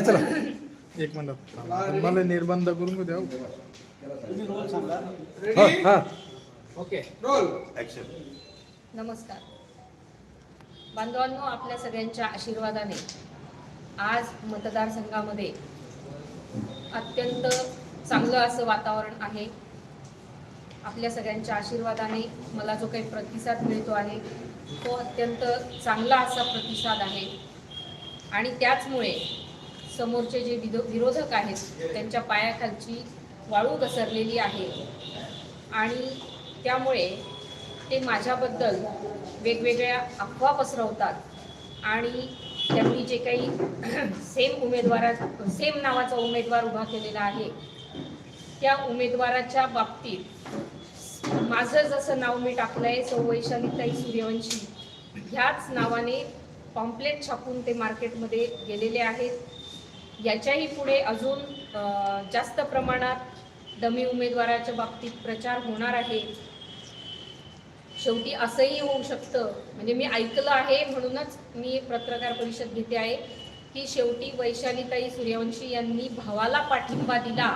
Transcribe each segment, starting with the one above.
चला. एक मिनिट. मला निर्बंध करून घेऊ द्या हा. हा नमस्कार. बांधवांनो आपल्या सगळ्यांच्या आशीर्वादाने आज मतदारसंघामध्ये अत्यंत चांगलं असं वातावरण आहे. आपल्या सगळ्यांच्या आशीर्वादाने मला जो काही प्रतिसाद मिळतो आहे तो अत्यंत चांगला असा प्रतिसाद आहे. आणि त्याचमुळे समोरचे जे विरो विरोधक आहेत त्यांच्या पायाखालची वाळू घसरलेली आहे. आणि त्यामुळे ते माझ्याबद्दल वेगवेगळ्या अफवा पसरवतात आणि त्यांनी जे काही सेम उमेदवारा सेम नावाचा उमेदवार उभा केलेला आहे त्या उमेदवाराच्या बाबतीत माझं जसं नाव मी टाकलं आहे सौ वैशालीताई सूर्यवंशी ह्याच नावाने पॉम्पलेट छापून ते मार्केटमध्ये गेलेले आहेत. याच्याही पुढे अजून जास्त प्रमाणात डमी उमेदवाराच्या बाबतीत प्रचार होणार आहे. शेवटी असंही होऊ शकतं. म्हणजे मी ऐकलं आहे म्हणूनच मी पत्रकार परिषद घेते आहे की शेवटी वैशालीताई सूर्यवंशी यांनी भावाला पाठिंबा दिला.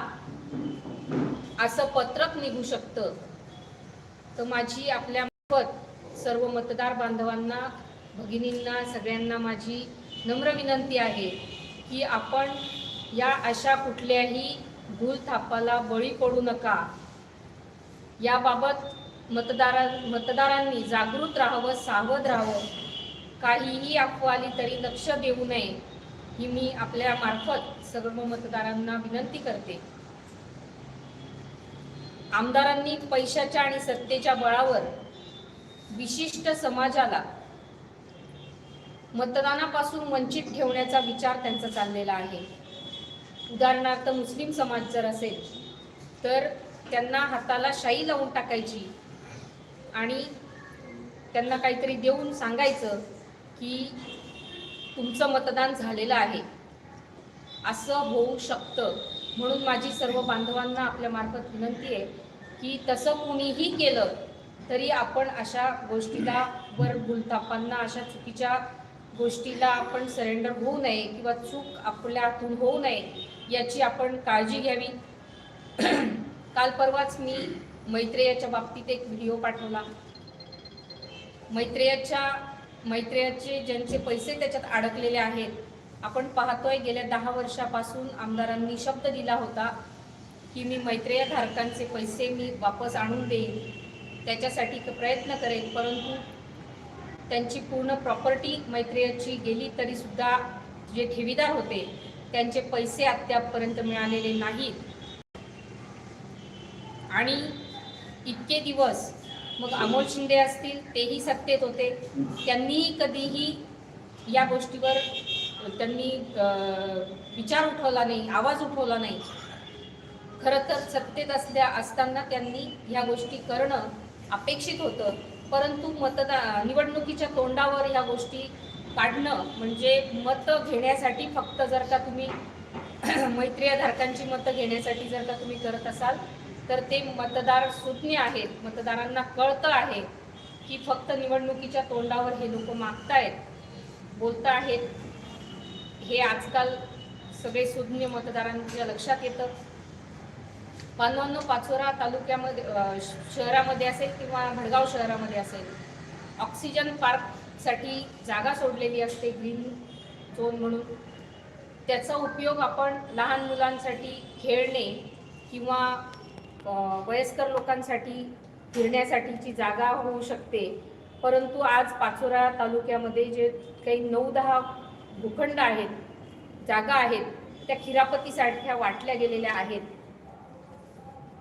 असं पत्रक निघू शकतं. तर माझी आपल्यामार्फत सर्व मतदार बांधवांना भगिनींना सगळ्यांना माझी नम्र विनंती आहे की आपण या अशा कुठल्याही भूलथापाला बळी पडू नका. याबाबत मतदारा मतदारांनी जागृत राहावं सावध राहावं. काहीही अफवाली तरी लक्ष देऊ नये ही मी आपल्या मार्फत सर्व मतदारांना विनंती करते. आमदारांनी पैशाच्या आणि सत्तेच्या बळावर विशिष्ट समाजाला मतदानापासून वंचित ठेवण्याचा विचार त्यांचा चाललेला आहे. उदाहरणार्थ मुस्लिम समाज जर असेल तर त्यांना हाताला शाई लावून टाकायची आणि त्यांना काहीतरी देऊन सांगायचं की तुमचं मतदान झालेलं आहे. असं होऊ शकतं. म्हणून माझी सर्व बांधवांना आपल्या मार्फत विनंती आहे की तसं कुणीही केलं तरी आपण अशा गोष्टीला वर भूलथापांना अशा चुकीच्या गोष्टीला आपण सरेंडर होऊ नये किंवा चूक आपल्या हातून होऊ नये याची आपण काळजी घ्यावी. काल परवाच मी मैत्रेयाच्या बाबतीत एक व्हिडिओ पाठवला. मैत्रेयाच्या मैत्रेयाचे ज्यांचे पैसे त्याच्यात अडकलेले आहेत आपण पाहतोय गेल्या दहा वर्षापासून आमदारांनी शब्द दिला होता की मी मैत्रेयधारकांचे पैसे मी वापस आणून देईन त्याच्यासाठी प्रयत्न करेन परंतु त्यांची पूर्ण प्रॉपर्टी मैत्रेयाची गेली तरी सुद्धा जे ठेवीदार होते त्यांचे पैसे अद्यापपर्यंत मिळालेले नाहीत. आणि इतके दिवस मग अमोल शिंदे असतील तेही सत्तेत होते. त्यांनीही कधीही या गोष्टीवर त्यांनी विचार उठवला नाही आवाज उठवला नाही. खरं तर सत्तेत असल्या असताना त्यांनी ह्या गोष्टी करणं अपेक्षित होतं. परंतु मतदा निवडणुकीच्या तोंडावर ह्या गोष्टी काढणं म्हणजे मतं घेण्यासाठी फक्त जर का तुम्ही मैत्रीयधारकांची मतं घेण्यासाठी जर का तुम्ही करत असाल तर ते मतदार सुज्ञ आहेत. मतदारांना कळतं आहे की फक्त निवडणुकीच्या तोंडावर हे लोक मागतायत बोलता आहेत. हे आजकाल सगळे सुज्ञ मतदारांच्या लक्षात येतं. बांधवांनो पाचोरा तालुक्यामध्ये शहरामध्ये असेल किंवा भडगाव शहरामध्ये असेल ऑक्सिजन पार्कसाठी जागा सोडलेली असते ग्रीन झोन म्हणून. त्याचा उपयोग आपण लहान मुलांसाठी खेळणे किंवा वयस्कर लोकांसाठी फिरण्यासाठीची जागा होऊ शकते. परंतु आज पाचोरा तालुक्यामध्ये जे काही नऊ दहा भूखंड आहेत जागा आहेत त्या खिरापतीसारख्या वाटल्या गेलेल्या आहेत.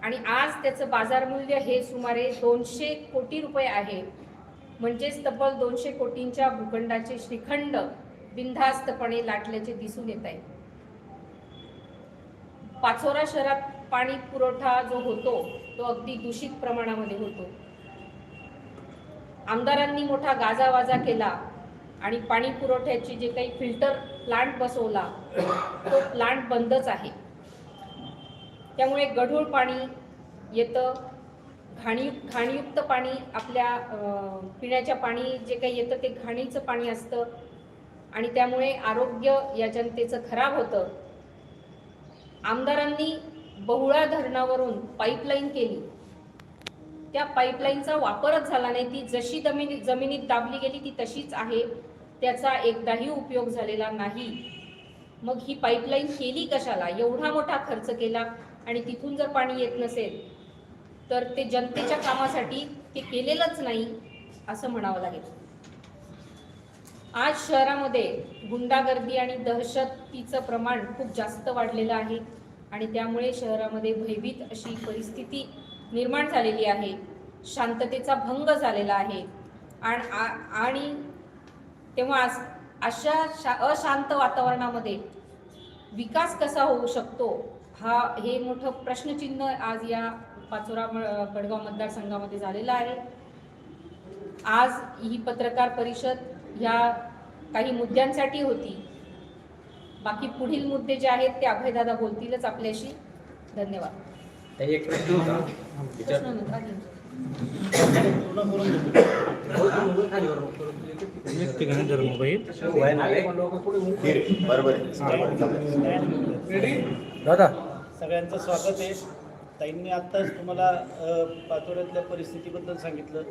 आणि आज त्याचं बाजारमूल्य हे सुमारे दोनशे कोटी रुपये आहे. म्हणजेच तब्बल दोनशे कोटींच्या भूखंडाचे श्रीखंड बिनधास्तपणे लाटल्याचे दिसून येत आहे. पाचोरा शहरात पाणी पुरवठा जो होतो तो अगदी दूषित प्रमाणामध्ये होतो. आमदारांनी मोठा गाजावाजा केला आणि पाणी पुरवठ्याची जे काही फिल्टर प्लांट बसवला तो प्लांट बंदच आहे. त्यामुळे गढूळ पाणी येतं. घाणी घाणयुक्त पाणी आपल्या पिण्याच्या पाणी जे काही येतं ते घाणीचं पाणी असतं. आणि त्यामुळे आरोग्य या जनतेचं खराब होतं. आमदारांनी बहुळा धरणावरून पाईपलाईन केली. त्या पाईपलाईनचा वापरच झाला नाही. ती जशी जमिनी जमिनीत दाबली गेली ती तशीच आहे. त्याचा एकदाही उपयोग झालेला नाही. मग ही पाईपलाईन केली कशाला? एवढा मोठा खर्च केला. आणि तिथून जर पाणी येत नसेल तर ते जनतेच्या कामासाठी ते केलेलंच नाही असं म्हणावं लागेल. आज शहरामध्ये गुंडागर्दी आणि दहशतीचं प्रमाण खूप जास्त वाढलेलं आहे आणि त्यामुळे शहरामध्ये भयभीत अशी परिस्थिती निर्माण झालेली आहे शांततेचा भंग झालेला आहे आ- आणि तेव्हा अशा शा अशांत वातावरणामध्ये विकास कसा होऊ शकतो हा हे मोठं प्रश्नचिन्ह आज या पाचोरा बडगाव मतदारसंघामध्ये झालेलं आहे. आज ही पत्रकार परिषद ह्या काही मुद्द्यांसाठी होती. बाकी पुढील मुद्दे जे आहेत ते अभयदादा बोलतीलच आपल्याशी. धन्यवाद. एक प्रश्न होता? घेऊ. दादा. सगळ्यांचं स्वागत आहे. ताईंनी आत्ताच तुम्हाला अ, पाचोऱ्यातल्या परिस्थितीबद्दल सांगितलं.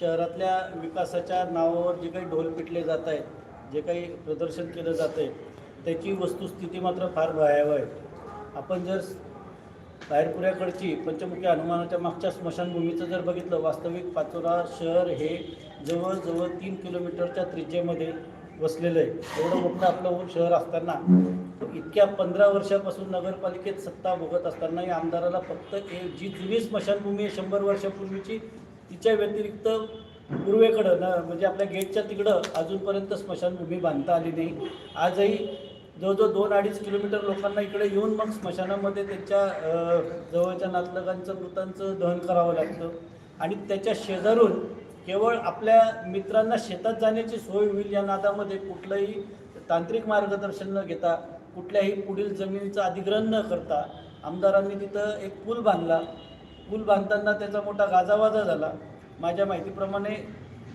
शहरातल्या विकासाच्या नावावर जे काही ढोल पिटले जात आहेत जे काही प्रदर्शन केलं जातं आहे त्याची वस्तुस्थिती मात्र फार भयावह आहे. आपण जर बाहेरपुऱ्याकडची पंचमुखी हनुमानाच्या मागच्या स्मशानभूमीचं जर बघितलं वास्तविक पाचोरा शहर हे जवळजवळ तीन किलोमीटरच्या त्रिज्येमध्ये वसलेलं आहे. एवढं मोठं आपलं शहर असताना इतक्या पंधरा वर्षापासून नगरपालिकेत सत्ता भोगत असताना या आमदाराला फक्त एक जी जुनी स्मशानभूमी आहे शंभर वर्षापूर्वीची तिच्या व्यतिरिक्त पूर्वेकडं न म्हणजे आपल्या गेटच्या तिकडं अजूनपर्यंत स्मशानभूमी बांधता आली नाही. आजही जवळजवळ दोन अडीच किलोमीटर लोकांना इकडे येऊन मग स्मशानामध्ये त्यांच्या जवळच्या नातलगांचं मृतांचं दहन करावं लागतं. आणि त्याच्या शेजारून केवळ आपल्या मित्रांना शेतात जाण्याची सोय होईल या नादामध्ये कुठलंही तांत्रिक मार्गदर्शन न घेता कुठल्याही पुढील जमिनीचं अधिग्रहण न करता आमदारांनी तिथं एक पूल बांधला. पूल बांधताना त्याचा मोठा गाजावाजा झाला. माझ्या माहितीप्रमाणे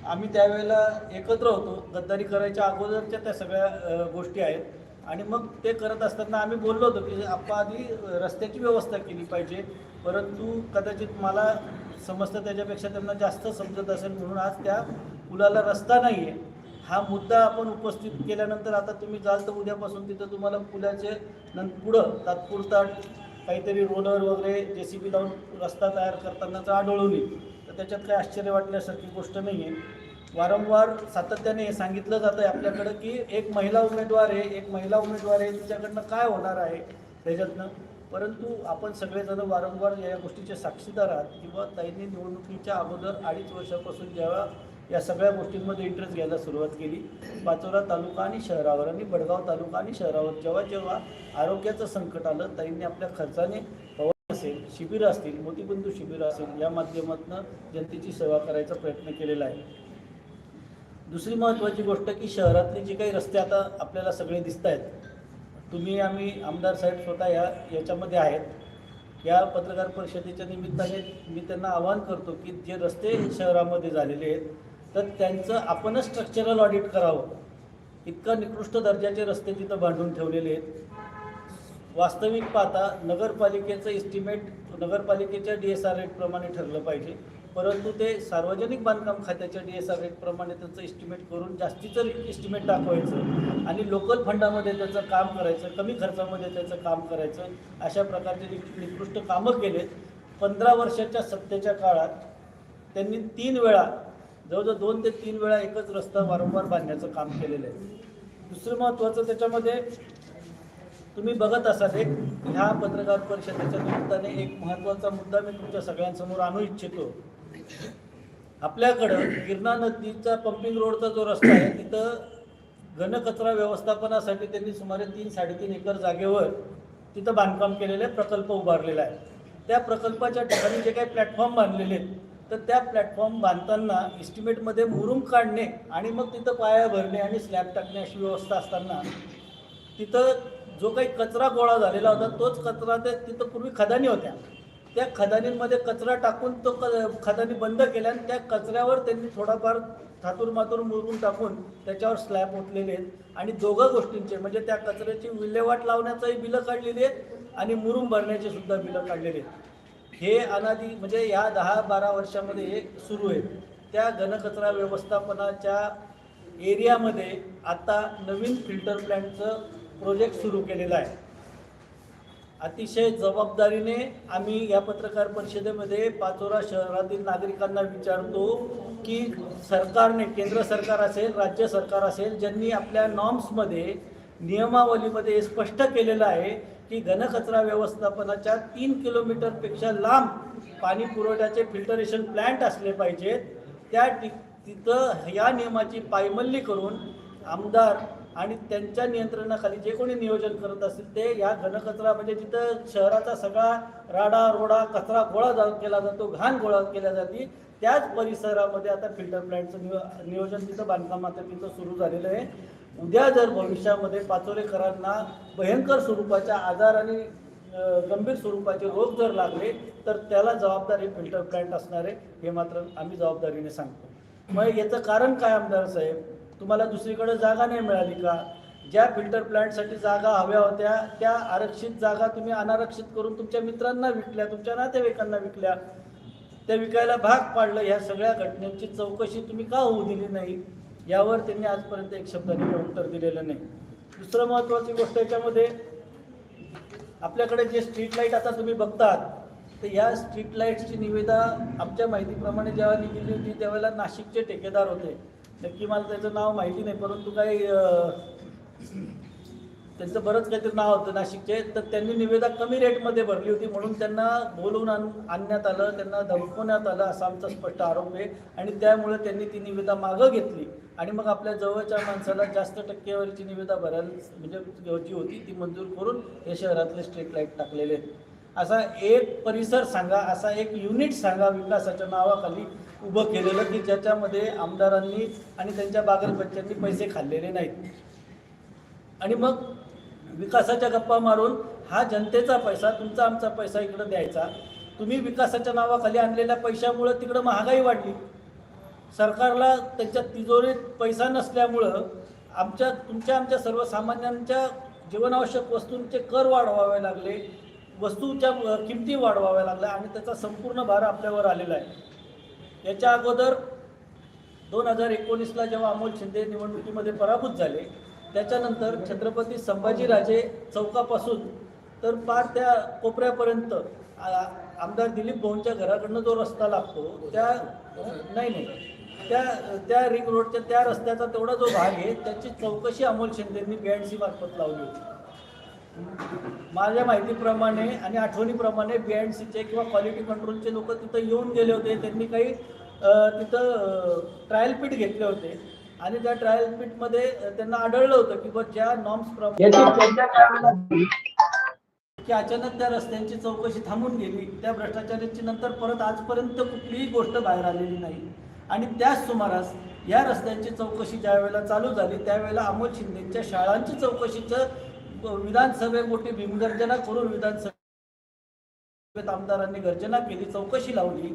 आम्ही त्यावेळेला एकत्र होतो. गद्दारी करायच्या अगोदरच्या त्या सगळ्या गोष्टी आहेत. आणि मग ते करत असताना आम्ही बोललो होतो की आपण आधी रस्त्याची व्यवस्था केली पाहिजे. परंतु कदाचित मला समजतं त्याच्यापेक्षा त्यांना जास्त समजत असेल म्हणून आज त्या पुलाला रस्ता नाही आहे हा मुद्दा आपण उपस्थित केल्यानंतर आता तुम्ही जाल तर उद्यापासून तिथं तुम्हाला पुलाचे नंतर पुढं तात्पुरता काहीतरी रोलर वगैरे जे सी बी लावून रस्ता तयार करतानाचा आढळून येईल. तर त्याच्यात काही आश्चर्य वाटण्यासारखी गोष्ट नाही आहे वारंवार सातत्याने हे सांगितलं जातं आहे आपल्याकडं की एक महिला उमेदवार आहे एक महिला उमेदवार आहे तिच्याकडनं काय होणार आहे? त्याच्यातनं परंतु आपण सगळेजण वारंवार या गोष्टीचे साक्षीदार आहात किंवा ताईंनी निवडणुकीच्या अगोदर अडीच वर्षापासून जेव्हा या सगळ्या गोष्टींमध्ये इंटरेस्ट घ्यायला सुरुवात केली. पाचोरा तालुका आणि शहरावर आणि बडगाव तालुका आणि शहरावर जेव्हा जेव्हा आरोग्याचं संकट आलं ताईंनी आपल्या खर्चाने पवार असेल शिबिरं असतील मोतीबंधू शिबिरं असेल या माध्यमातून जनतेची सेवा करायचा प्रयत्न केलेला आहे. दुसरी महत्त्वाची गोष्ट की शहरातले जे काही रस्ते आता आपल्याला सगळे दिसत आहेत तुम्ही आम्ही आमदार साहेब स्वतः या याच्यामध्ये आहेत. या पत्रकार परिषदेच्या निमित्ताने मी त्यांना आवाहन करतो की जे रस्ते शहरामध्ये झालेले आहेत तर त्यांचं आपणच स्ट्रक्चरल ऑडिट करावं. इतका निकृष्ट दर्जाचे रस्ते तिथं बांधून ठेवलेले आहेत. वास्तविक पाहता नगरपालिकेचं इस्टिमेट नगरपालिकेच्या डी एस आर रेटप्रमाणे ठरलं पाहिजे. परंतु ते सार्वजनिक बांधकाम खात्याच्या डी एस आर रेटप्रमाणे त्याचं इस्टिमेट करून जास्तीचं इस्टिमेट दाखवायचं आणि लोकल फंडामध्ये त्याचं काम करायचं कमी खर्चामध्ये त्याचं काम करायचं अशा प्रकारचे निकृष्ट कामं केलेत. पंधरा वर्षाच्या सत्तेच्या काळात त्यांनी तीन वेळा जवळजवळ दोन ते तीन वेळा एकच रस्ता वारंवार बांधण्याचं काम केलेलं आहे. दुसरं महत्त्वाचं त्याच्यामध्ये तुम्ही बघत असाल एक ह्या पत्रकार परिषदेच्या निमित्ताने एक महत्त्वाचा मुद्दा मी तुमच्या सगळ्यांसमोर आणू इच्छितो. आपल्याकडं गिरणा नदीचा पंपिंग रोडचा जो रस्ता आहे तिथं घनकचरा व्यवस्थापनासाठी त्यांनी सुमारे तीन साडेतीन एकर जागेवर तिथं बांधकाम केलेलं आहे प्रकल्प उभारलेला आहे त्या प्रकल्पाच्या ठिकाणी जे काही प्लॅटफॉर्म बांधलेले आहेत तर त्या प्लॅटफॉर्म बांधताना इस्टिमेटमध्ये मुरुम काढणे आणि मग तिथं पाया भरणे आणि स्लॅब टाकणे अशी व्यवस्था असताना तिथं जो काही कचरा गोळा झालेला होता तोच कचरा ते तिथं पूर्वी खदानी होत्या. त्या खदानींमध्ये कचरा टाकून तो क खदानी बंद केल्या आणि त्या कचऱ्यावर त्यांनी थोडाफार थातूर मातूर मुरून टाकून त्याच्यावर स्लॅब ओतलेले आहेत. आणि दोघं गोष्टींचे म्हणजे त्या कचऱ्याची विल्हेवाट लावण्याचंही बिलं काढलेली आहेत आणि मुरूम भरण्याचे सुद्धा बिलं काढलेली आहेत. हे अनादी म्हणजे या दहा बारा वर्षामध्ये हे सुरू आहे. त्या घनकचरा व्यवस्थापनाच्या एरियामध्ये आता नवीन फिल्टर प्लॅन्टचं प्रोजेक्ट सुरू केलेलं आहे. अतिशय जबाबदारीने आम्ही या पत्रकार परिषदेमध्ये पाचोरा शहरातील नागरिकांना विचारतो की सरकारने केंद्र सरकार असेल राज्य सरकार असेल ज्यांनी आपल्या नॉर्म्समध्ये नियमावलीमध्ये हे स्पष्ट केलेलं आहे की घनकचरा व्यवस्थापनाच्या तीन किलोमीटरपेक्षा लांब पाणी पुरवठ्याचे फिल्टरेशन प्लॅन्ट असले पाहिजेत. त्या ति तिथं या नियमाची पायमल्ली करून आमदार आणि त्यांच्या नियंत्रणाखाली जे कोणी नियोजन करत असतील ते या घनकचरा म्हणजे जिथं शहराचा सगळा राडा रोडा कचरा गोळा जा केला जातो घाण गोळा केल्या जाते त्याच परिसरामध्ये आता फिल्टर प्लॅन्टचं नियो नियोजन तिथं बांधकामाचं तिथं सुरू झालेलं आहे. उद्या जर भविष्यामध्ये पाचोरेकरांना भयंकर स्वरूपाच्या आजार आणि गंभीर स्वरूपाचे रोग जर लागले तर त्याला जबाबदारी फिल्टर प्लॅन्ट असणार आहे हे मात्र आम्ही जबाबदारीने सांगतो. मग याचं कारण काय आमदार साहेब? तुम्हाला दुसरीकडे जागा नाही मिळाली का? ज्या फिल्टर प्लॅन्टसाठी जागा हव्या होत्या त्या आरक्षित जागा तुम्ही अनारक्षित करून तुमच्या मित्रांना विकल्या तुमच्या नातेवाईकांना विकल्या. त्या विकायला भाग पाडलं ह्या सगळ्या घटनेची चौकशी तुम्ही का होऊ दिली नाही? यावर त्यांनी आजपर्यंत एक शब्दाने उत्तर दिलेलं नाही. दुसरं महत्त्वाची गोष्ट याच्यामध्ये आपल्याकडे जे स्ट्रीट लाइट आता तुम्ही बघतात तर या स्ट्रीट लाईट्सची निविदा आमच्या माहितीप्रमाणे जेव्हा निघाली होती त्यावेळेला नाशिकचे ठेकेदार होते. नक्की मला त्याचं नाव माहिती नाही परंतु काही त्यांचं बरंच काहीतरी नाव होतं नाशिकचे तर त्यांनी निविदा कमी रेटमध्ये भरली होती म्हणून त्यांना बोलवून आण आणण्यात आलं त्यांना धमकवण्यात आलं असा आमचा स्पष्ट आरोप आहे आणि त्यामुळे त्यांनी ती निविदा मागं घेतली. आणि मग आपल्या जवळच्या माणसाला जास्त टक्केवारीची निविदा भरायला म्हणजे जी होती ती मंजूर करून हे शहरातले स्ट्रीट लाइट टाकलेले. आहेत असा एक परिसर सांगा असा एक युनिट सांगा विकासाच्या नावाखाली उभं केलेलं की ज्याच्यामध्ये आमदारांनी आणि त्यांच्या बागलपंचांनी पैसे खाल्लेले नाहीत. आणि मग विकासाच्या गप्पा मारून हा जनतेचा पैसा तुमचा आमचा पैसा इकडं द्यायचा. तुम्ही विकासाच्या नावाखाली आणलेल्या पैशामुळं तिकडं महागाई वाढली. सरकारला त्यांच्या तिजोरीत पैसा नसल्यामुळं आमच्या तुमच्या आमच्या सर्वसामान्यांच्या जीवनावश्यक वस्तूंचे कर वाढवावे लागले. वस्तूच्या किमती वाढवाव्या लागल्या आणि त्याचा संपूर्ण भार आपल्यावर आलेला आहे. याच्या अगोदर दोन हजार एकोणीसला जेव्हा अमोल शिंदे निवडणुकीमध्ये पराभूत झाले त्याच्यानंतर छत्रपती संभाजीराजे चौकापासून तर पार त्या कोपऱ्यापर्यंत आमदार दिलीप भाऊंच्या घराकडनं जो रस्ता लागतो त्या नाही नाही. त्या त्या रिंग रोडच्या त्या रस्त्याचा तेवढा जो भाग आहे त्याची चौकशी अमोल शिंदेंनी बी मार्फत लावली होती. माझ्या माहितीप्रमाणे आणि आठवणीप्रमाणे बी अँड सीचे किंवा क्वालिटी कंट्रोलचे लोक तिथं येऊन गेले होते. त्यांनी काही तिथं ट्रायल पीठ घेतले होते. आणि त्या ट्रायल पीठमध्ये त्यांना आढळलं होतं की बा ज्या नॉर्म्स की अचानक त्या रस्त्यांची चौकशी थांबून गेली. त्या भ्रष्टाचाराची नंतर परत आजपर्यंत कुठलीही गोष्ट बाहेर आलेली नाही. आणि त्याच सुमारास या रस्त्यांची चौकशी ज्या वेळेला चालू झाली त्यावेळेला अमोल शिंदेच्या शाळांची चौकशीचं विधानसभे मोठी भीमगर्जना करून विधानसभेत आमदारांनी गर्जना केली चौकशी लावली.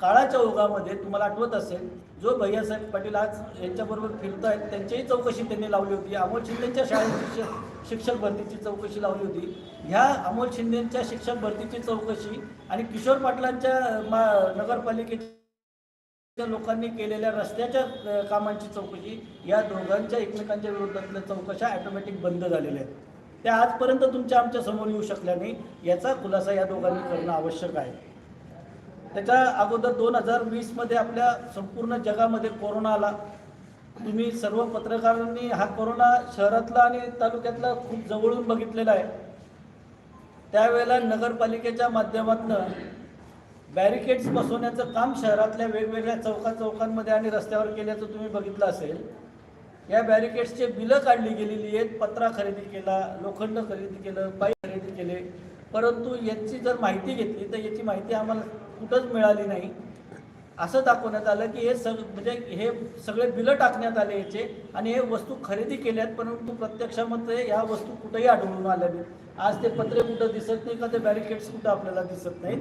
काळाच्या ओघामध्ये तुम्हाला आठवत असेल जो भैयासाहेब पाटील आज यांच्याबरोबर फिरतायत त्यांचीही चौकशी त्यांनी लावली होती. अमोल शिंदेच्या शाळेची शिक्षक भरतीची चौकशी लावली होती. ह्या अमोल शिंदेच्या शिक्षक भरतीची चौकशी आणि किशोर पाटलांच्या मा नगरपालिकेच्या लोकांनी केलेल्या रस्त्याच्या कामांची चौकशी या दोघांच्या एकमेकांच्या विरोधातल्या चौकशा ॲटोमॅटिक बंद झालेल्या आहेत. त्या आजपर्यंत तुमच्या आमच्यासमोर येऊ शकल्या नाही याचा खुलासा या दोघांनी करणं आवश्यक आहे. त्याच्या अगोदर दोन हजार वीसमध्ये आपल्या संपूर्ण जगामध्ये कोरोना आला. तुम्ही सर्व पत्रकारांनी हा कोरोना शहरातला आणि तालुक्यातला खूप जवळून बघितलेला आहे. त्यावेळेला नगरपालिकेच्या माध्यमातून बॅरिकेड्स बसवण्याचं काम शहरातल्या वेगवेगळ्या चौका चौकांमध्ये आणि रस्त्यावर केल्याचं तुम्ही बघितलं असेल. या बॅरिकेड्सचे बिलं काढली गेलेली आहेत. पत्रा खरेदी केला लोखंड खरेदी केलं पाईप खरेदी केले. परंतु याची जर माहिती घेतली तर याची माहिती आम्हाला कुठंच मिळाली नाही. असं दाखवण्यात आलं की हे सग म्हणजे हे सगळे बिलं टाकण्यात आले याचे आणि हे वस्तू खरेदी केल्यात परंतु प्रत्यक्षामध्ये ह्या वस्तू कुठेही आढळून आल्या नाहीत. आज ते पत्रे कुठं दिसत नाही का ते बॅरिकेड्स कुठं आपल्याला दिसत नाहीत.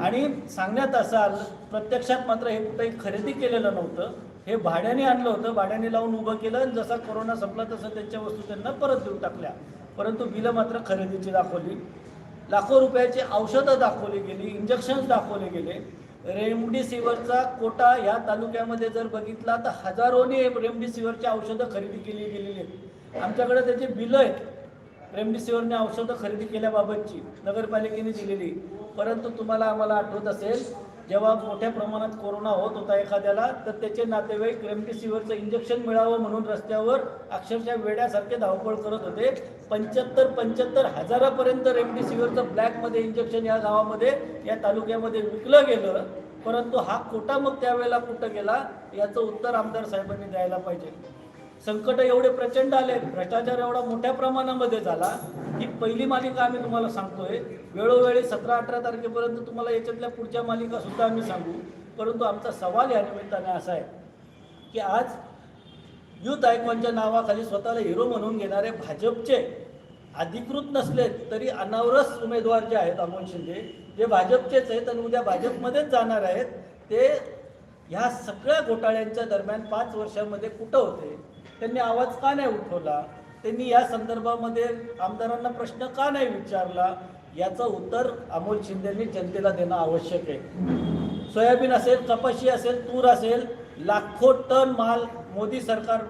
आणि सांगण्यात असं आलं प्रत्यक्षात मात्र हे कुठंही खरेदी केलेलं नव्हतं. हे भाड्याने आणलं होतं. भाड्याने लावून उभं केलं आणि जसा कोरोना संपला तसं त्यांच्या वस्तू त्यांना परत देऊन टाकल्या. परंतु बिलं मात्र खरेदीची दाखवली. लाखो रुपयाची औषधं दाखवली गेली इंजेक्शन्स दाखवले गेले. रेमडेसिवीरचा कोटा या तालुक्यामध्ये जर बघितला तर हजारोनी रेमडेसिवीरची औषधं खरेदी केली गेलेली आहेत. आमच्याकडे त्याचे बिलं आहेत. रेमडेसिवीरने औषधं खरेदी केल्याबाबतची नगरपालिकेने दिलेली. परंतु तुम्हाला आम्हाला आठवत असेल जेव्हा मोठ्या प्रमाणात कोरोना होत होता एखाद्याला तर त्याचे नातेवाईक रेमडेसिवीरचं इंजेक्शन मिळावं म्हणून रस्त्यावर अक्षरशः वेड्यासारखे धावपळ करत होते. पंच्याहत्तर पंच्याहत्तर हजारापर्यंत रेमडेसिवीरचं ब्लॅकमध्ये इंजेक्शन या गावामध्ये या तालुक्यामध्ये विकलं गेलं. परंतु हा कोटा मग त्यावेळेला कुठं गेला? याचं उत्तर आमदार साहेबांनी द्यायला पाहिजे. संकट एवढे प्रचंड आले भ्रष्टाचार एवढा मोठ्या प्रमाणामध्ये झाला ही पहिली मालिका आम्ही तुम्हाला सांगतोय वेळोवेळी सतरा अठरा तारखेपर्यंत तुम्हाला याच्यातल्या पुढच्या मालिका सुद्धा आम्ही सांगू. परंतु आमचा सवाल या निमित्ताने असा आहे की आज युथ आयकॉनच्या नावाखाली स्वतःला हिरो म्हणून घेणारे भाजपचे अधिकृत नसले तरी अनावरस उमेदवार जे आहेत अमोल शिंदे जे भाजपचेच आहेत आणि उद्या भाजपमध्येच जाणार आहेत ते ह्या सगळ्या घोटाळ्यांच्या दरम्यान पाच वर्षामध्ये कुठं होते? त्यांनी आवाज का नाही उठवला? त्यांनी या संदर्भामध्ये आमदारांना प्रश्न का नाही विचारला? याचं उत्तर अमोल शिंदेनी जनतेला देणं आवश्यक आहे. सोयाबीन असेल कपाशी असेल तूर असेल लाखो टन माल मोदी सरकार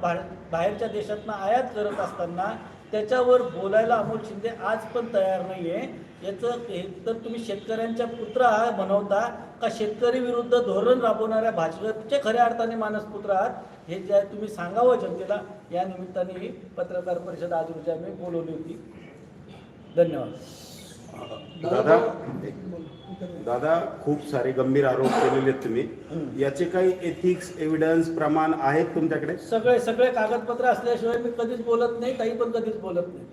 बाहेरच्या देशातनं आयात करत असताना त्याच्यावर बोलायला अमोल शिंदे आज पण तयार नाही आहे याचं हे तर तुम्ही शेतकऱ्यांच्या पुत्र आहात बनवता का शेतकरी विरुद्ध धोरण राबवणाऱ्या भाजपचे खऱ्या अर्थाने मानसपुत्र आहात हे जे आहे तुम्ही सांगावं जनतेला या निमित्ताने ही पत्रकार परिषद आज रोजी आम्ही बोलवली होती. धन्यवाद. दादा दादा खूप सारे गंभीर आरोप केलेले आहेत तुम्ही. याचे काही एथिक्स एव्हिडन्स प्रमाण आहेत तुमच्याकडे? सगळे सगळे कागदपत्र असल्याशिवाय मी कधीच बोलत नाही काही पण कधीच बोलत नाही.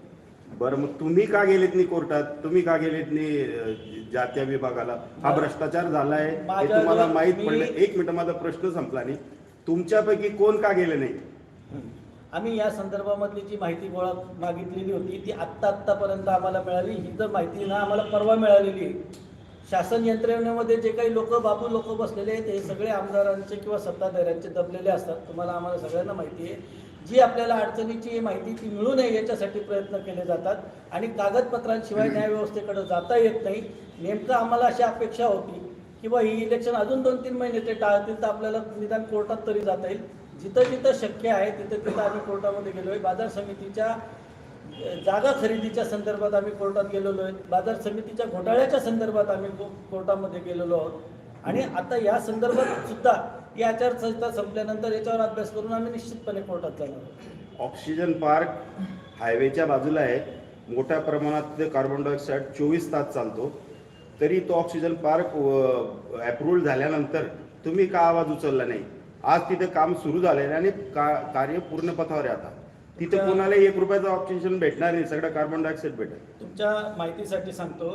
बरं मग तुम्ही का गेलेत नाही कोर्टात? तुम्ही का गेलेत नाही जात्या विभागाला? हा भ्रष्टाचार झालाय हे माझ्या तुम्हाला माहीत पडलं. एक मिनिट माझा प्रश्न संपला नाही. तुमच्यापैकी कोण का गेले नाही? आम्ही या संदर्भामधली जी माहिती गोळा मागितलेली होती ती आत्ता आत्तापर्यंत आम्हाला मिळाली. ही तर माहिती ना आम्हाला परवा मिळालेली आहे. शासन यंत्रणेमध्ये जे काही लोक बाबू लोक बसलेले आहेत हे सगळे आमदारांचे किंवा सत्ताधाऱ्यांचे दबलेले असतात. तुम्हाला आम्हाला सगळ्यांना माहिती आहे. जी आपल्याला अडचणीची माहिती ती मिळू नये याच्यासाठी प्रयत्न केले जातात आणि कागदपत्रांशिवाय न्यायव्यवस्थेकडे जाता येत नाही. नेमकं आम्हाला अशी अपेक्षा होती की बा ही इलेक्शन अजून दोन तीन महिने ते टाळतील तर आपल्याला निदान कोर्टात तरी जाता येईल. जिथं जिथं शक्य आहे तिथं तिथं आम्ही कोर्टामध्ये गेलो आहे बाजार समितीच्या जागा खरेदीच्या संदर्भात आम्ही कोर्टात गेलेलो आहे. बाजार समितीच्या घोटाळ्याच्या संदर्भात आम्ही कोर्टामध्ये गेलेलो आहोत. आणि आता या संदर्भात सुद्धा ही आचारसंहिता संपल्यानंतर याच्यावर अभ्यास करून आम्ही निश्चितपणे कोर्टात जाणार. ऑक्सिजन पार्क हायवेच्या बाजूला आहे. मोठ्या प्रमाणात कार्बन डायऑक्साईड चोवीस तास चालतो. तरी तो ऑक्सिजन पार्क अप्रूव्हल झाल्यानंतर तुम्ही का आवाज उचलला नाही? आज तिथे काम सुरू झालेलं आहे आणि का कार्य पूर्ण पथावर आहे आता. तिथे कोणाला एक रुपयाचं ऑक्सिजन भेटणार नाही. सगळं कार्बन डायऑक्साईड भेटेल. तुमच्या माहितीसाठी सांगतो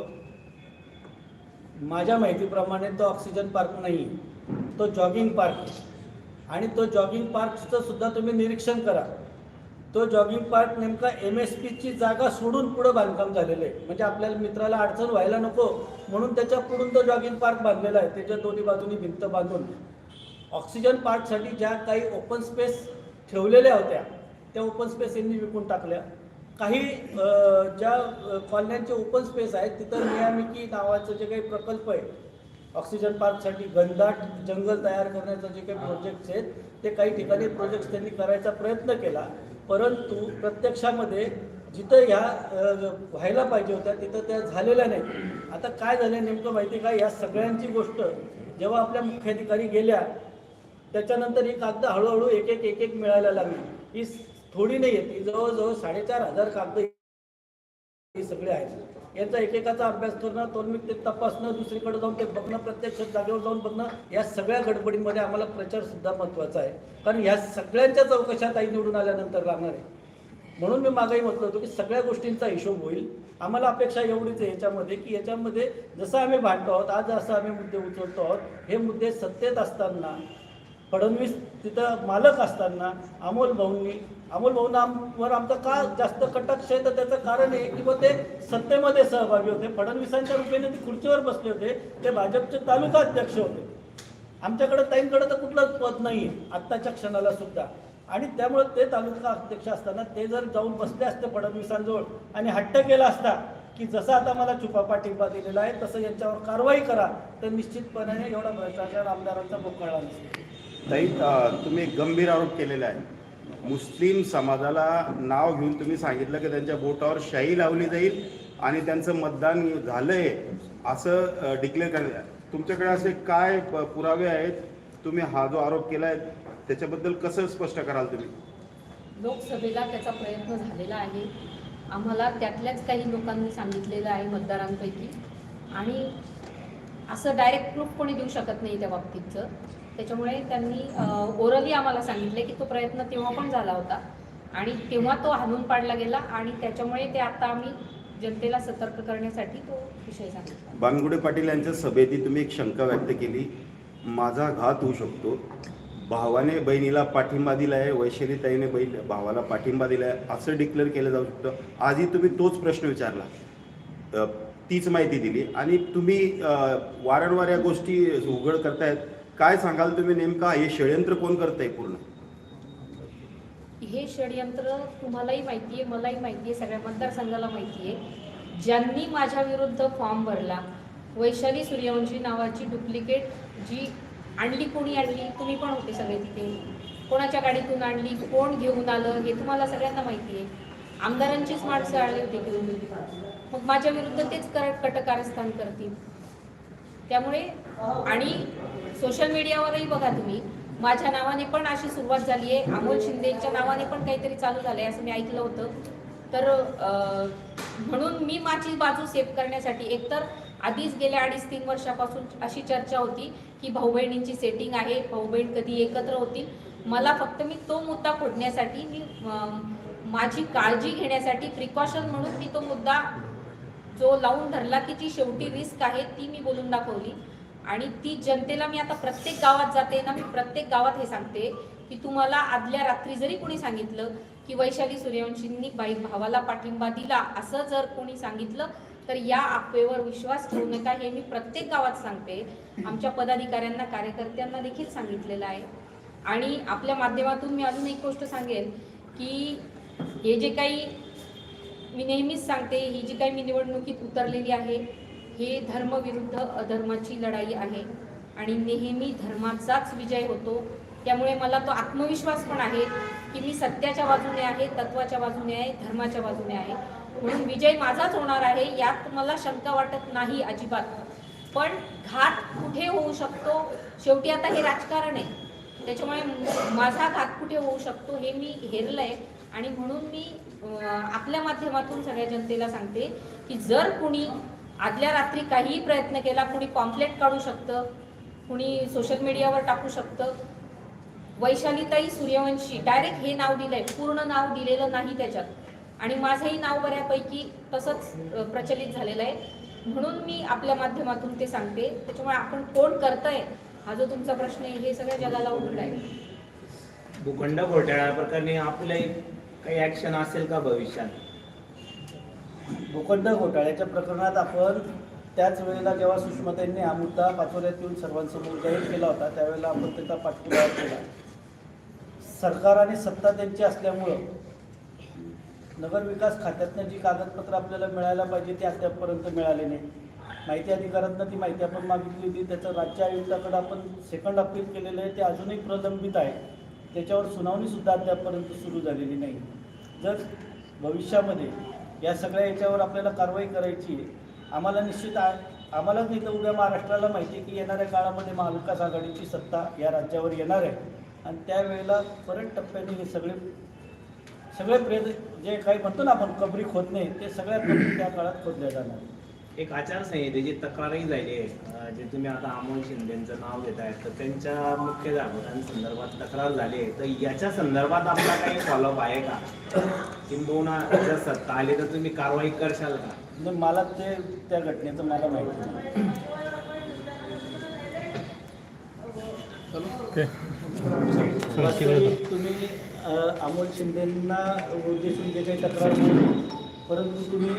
माझ्या माहितीप्रमाणे तो ऑक्सिजन पार्क नाही तो जॉगिंग पार्क आहे. आणि तो जॉगिंग पार्कचं सुद्धा तुम्ही निरीक्षण करा. तो जॉगिंग पार्क नेमका एम एस पीची जागा सोडून पुढं बांधकाम झालेलं आहे. म्हणजे आपल्याला मित्राला अडचण व्हायला नको म्हणून त्याच्या पुढून तो जॉगिंग पार्क बांधलेला आहे. त्याच्या दोन्ही बाजूनी भिंत बांधून. ऑक्सिजन पार्कसाठी ज्या काही ओपन स्पेस ठेवलेल्या होत्या त्या ओपन स्पेस यांनी विकून टाकल्या. काही ज्या कॉलन्यांचे ओपन स्पेस आहेत तिथं नियामिकी नावाचं जे काही प्रकल्प आहे ऑक्सिजन पार्कसाठी घनदाट जंगल तयार करण्याचं जे काही प्रोजेक्ट्स आहेत ते काही ठिकाणी प्रोजेक्ट्स त्यांनी करायचा प्रयत्न केला. परंतु प्रत्यक्षामध्ये जिथं ह्या व्हायला पाहिजे होत्या तिथं त्या झालेल्या नाही आता काय झालं नेमकं माहिती का? या सगळ्यांची गोष्ट जेव्हा आपल्या मुख्याधिकारी गेल्या त्याच्यानंतर ही कागद हळूहळू एक एक एक एक मिळायला लागली. ही थोडी नाही आहे ती जवळजवळ साडेचार हजार कागद हे सगळे आहेत. यांचा एकेकाचा अभ्यास करणं तोलमिक ते तपासणं दुसरीकडे जाऊन ते बघणं प्रत्यक्ष जागेवर जाऊन बघणं या सगळ्या गडबडीमध्ये आम्हाला प्रचार सुद्धा महत्त्वाचा आहे. कारण ह्या सगळ्यांच्या चौकशा ताई निवडून आल्यानंतर लागणार आहे. म्हणून मी मागाही म्हटलं होतं की सगळ्या गोष्टींचा हिशोब होईल. आम्हाला अपेक्षा एवढीच आहे याच्यामध्ये की याच्यामध्ये जसं आम्ही भांडतो आहोत आज असं आम्ही मुद्दे उचलतो आहोत हे मुद्दे सत्तेत असताना फडणवीस तिथं मालक असताना अमोल भाऊंनी अमोल भाऊंवर आमचं का जास्त कटाक्ष आहे तर त्याचं कारण आहे की ते सत्तेमध्ये सहभागी होते. फडणवीसांच्या रूपेने ते खुर्चीवर बसले होते. ते भाजपचे तालुका अध्यक्ष होते. आमच्याकडे ताईंकडे तर कुठलंच पद नाही आहे आत्ताच्या क्षणाला सुद्धा. आणि त्यामुळे ते तालुका अध्यक्ष असताना ते जर जाऊन बसले असते फडणवीसांजवळ आणि हट्ट केला असता की जसा आता मला छुपा पाठिंबा दिलेला आहे तसं यांच्यावर कारवाई करा तर निश्चितपणे एवढा भ्रष्टाचार आमदारांचा मोकळा नसतो ताई तुम्ही एक गंभीर आरोप केलेला आहे. मुस्लिम समाजाला नाव घेऊन तुम्ही सांगितलं की त्यांच्या बोटावर शाई लावली जाईल आणि त्यांचं मतदान झालंय असं डिक्लेअर करण्यात तुमच्याकडे असे काय प- पुरावे आहेत? तुम्ही हा जो आरोप केलाय त्याच्याबद्दल कसं स्पष्ट कराल तुम्ही? लोकसभेला त्याचा प्रयत्न झालेला आहे. आम्हाला त्यातल्याच काही लोकांनी सांगितलेलं आहे मतदारांपैकी. आणि असं डायरेक्ट प्रूफ कोणी देऊ शकत नाही त्या बाबतीतचं. त्याच्यामुळे त्यांनी ओरली आम्हाला सांगितले की तो प्रयत्न तेव्हा पण झाला होता. आणि तेव्हा तो हाणून पाडला गेला आणि त्याच्यामुळे ते आता आम्ही जनतेला सतर्क करण्यासाठी तो विषय सांगितला. बानगुडे पाटील यांच्या सभेतही तुम्ही एक शंका व्यक्त केली. माझा घात होऊ शकतो. भावाने बहिणीला पाठिंबा दिलाय वैशालीताईने बहीण भावाला पाठिंबा दिलाय असं डिक्लेअर केलं जाऊ शकतं. आजही तुम्ही तोच प्रश्न विचारला. तीच माहिती दिली. आणि तुम्ही वारंवार या गोष्टी उघड करतायत. काय सांगाल तुम्ही नेमका? हे षडयंत्र कोण करताय पूर्ण? हे षडयंत्र तुम्हालाही माहिती आहे मलाही माहिती आहे सगळ्या मतदारसंघाला माहिती आहे ज्यांनी माझ्या विरुद्ध फॉर्म भरला वैशाली सूर्यवंशी नावाची डुप्लिकेट जी आणली कोणी आणली? तुम्ही पण होते सगळे तिथे. कोणाच्या गाडीतून आणली? कोण घेऊन आलं? हे तुम्हाला सगळ्यांना माहिती आहे आमदारांचीच माणसं आले होती घेऊन मग माझ्या विरुद्ध तेच कर कटकारस्थान करतील. त्यामुळे आणि सोशल मीडियावरही बघा तुम्ही. माझ्या नावाने पण अशी सुरुवात झाली आहे. अमोल शिंदेच्या नावाने पण काहीतरी चालू झालं आहे असं मी ऐकलं होतं. तर म्हणून मी माझी बाजू सेफ करण्यासाठी एकतर आधीच गेल्या अडीच तीन वर्षापासून अशी चर्चा होती की भाऊ बहिणींची सेटिंग आहे भाऊ बहीण कधी एकत्र होतील. मला फक्त मी तो मुद्दा फोडण्यासाठी मी माझी काळजी घेण्यासाठी प्रिकॉशन म्हणून मी तो मुद्दा जो लावून धरला की जी शेवटी रिस्क आहे ती मी बोलून दाखवली. आणि ती जनतेला मी आता प्रत्येक गावात जाते ना मी प्रत्येक गावात हे सांगते की तुम्हाला आदल्या रात्री जरी कोणी सांगितलं की वैशाली सूर्यवंशींनी बाई भावाला पाठिंबा दिला असं जर कोणी सांगितलं तर या अफवेवर विश्वास ठेवू नका. हे मी प्रत्येक गावात सांगते. आमच्या पदाधिकाऱ्यांना कार्यकर्त्यांना देखील सांगितलेलं आहे. आणि आपल्या माध्यमातून मी अजून एक गोष्ट सांगेन की हे जे काही मी नेहमीच सांगते ही जी काही मी निवडणुकीत उतरलेली आहे हे धर्मविरुद्ध अधर्माची लढाई आहे. आणि नेहमी धर्माचाच विजय होतो. त्यामुळे मला तो आत्मविश्वास पण आहे की मी सत्याच्या बाजूने आहे तत्वाच्या बाजूने आहे धर्माच्या बाजूने आहे. म्हणून विजय माझाच होणार आहे यात मला शंका वाटत नाही अजिबात. पण घात कुठे होऊ शकतो? शेवटी आता हे राजकारण आहे. त्याच्यामुळे माझा घात कुठे होऊ शकतो हे मी हेरलंय. आणि म्हणून मी आपल्या माध्यमातून सगळ्या जनतेला सांगते की जर कुणी आदल्या रात्री काहीही प्रयत्न केला कुणी पॉम्पलेट काढू शकतं कुणी सोशल मीडियावर टाकू शकतं. वैशालीताई सूर्यवंशी डायरेक्ट हे नाव दिलंय पूर्ण नाव दिलेलं नाही त्याच्यात. आणि माझंही नाव बऱ्यापैकी तसंच प्रचलित झालेलं आहे. म्हणून मी आपल्या माध्यमातून ते सांगते. त्याच्यामुळे आपण कोण करतंय हा जो तुमचा प्रश्न आहे हे सगळ्या जगाला उघड आहे. भूखंड घोटाळ्या प्रकरणी आपले काही ऍक्शन असेल का भविष्यात? भूखंड घोटाळ्याच्या प्रकरणात आपण त्याच वेळेला जेव्हा सुषमाताईंनी हा मुद्दा पाचोऱ्यात येऊन सर्वांसमोर जाहीर केला होता त्यावेळेला आपण त्याचा पाठपुरावा केला. सरकार आणि सत्ता त्यांची असल्यामुळं नगरविकास खात्यातनं जी कागदपत्रं आपल्याला मिळायला पाहिजे ती अद्यापपर्यंत मिळाली नाही. माहिती अधिकारातनं ती माहिती आपण मागितली होती. त्याचं राज्य आयुक्ताकडे आपण सेकंड अपील केलेलं आहे. ते अजूनही प्रलंबित आहे. त्याच्यावर सुनावणीसुद्धा अद्यापपर्यंत सुरू झालेली नाही. जर भविष्यामध्ये या सगळ्या याच्यावर आपल्याला कारवाई करायची आहे. आम्हाला निश्चित आ आम्हालाच नाही तर उद्या महाराष्ट्राला माहिती आहे की येणाऱ्या काळामध्ये महाविकास आघाडीची सत्ता या राज्यावर येणार आहे. आणि त्यावेळेला परत टप्प्याने हे सगळे सगळे प्रयत्न जे काही म्हणतो ना आपण कबरी खोदणे ते सगळ्या कबरी त्या काळात खोदल्या जाणार एक आचारसंहितेची तक्रारही झाली आहे जे तुम्ही आता अमोल शिंदेचं नाव घेत आहेत तर त्यांच्या मुख्य संदर्भात तक्रार झाली आहे. तर याच्या संदर्भात आपला काही फॉलोअप आहे का? किंबहुना जर सत्ता आली तर तुम्ही कारवाई करशाल का? म्हणजे मला ते त्या घटनेचं मला माहिती नाही. ओके. वास्तविक तुम्ही अ, अमोल शिंदेंना उद्देशून जे काही तक्रार केली परंतु तुम्ही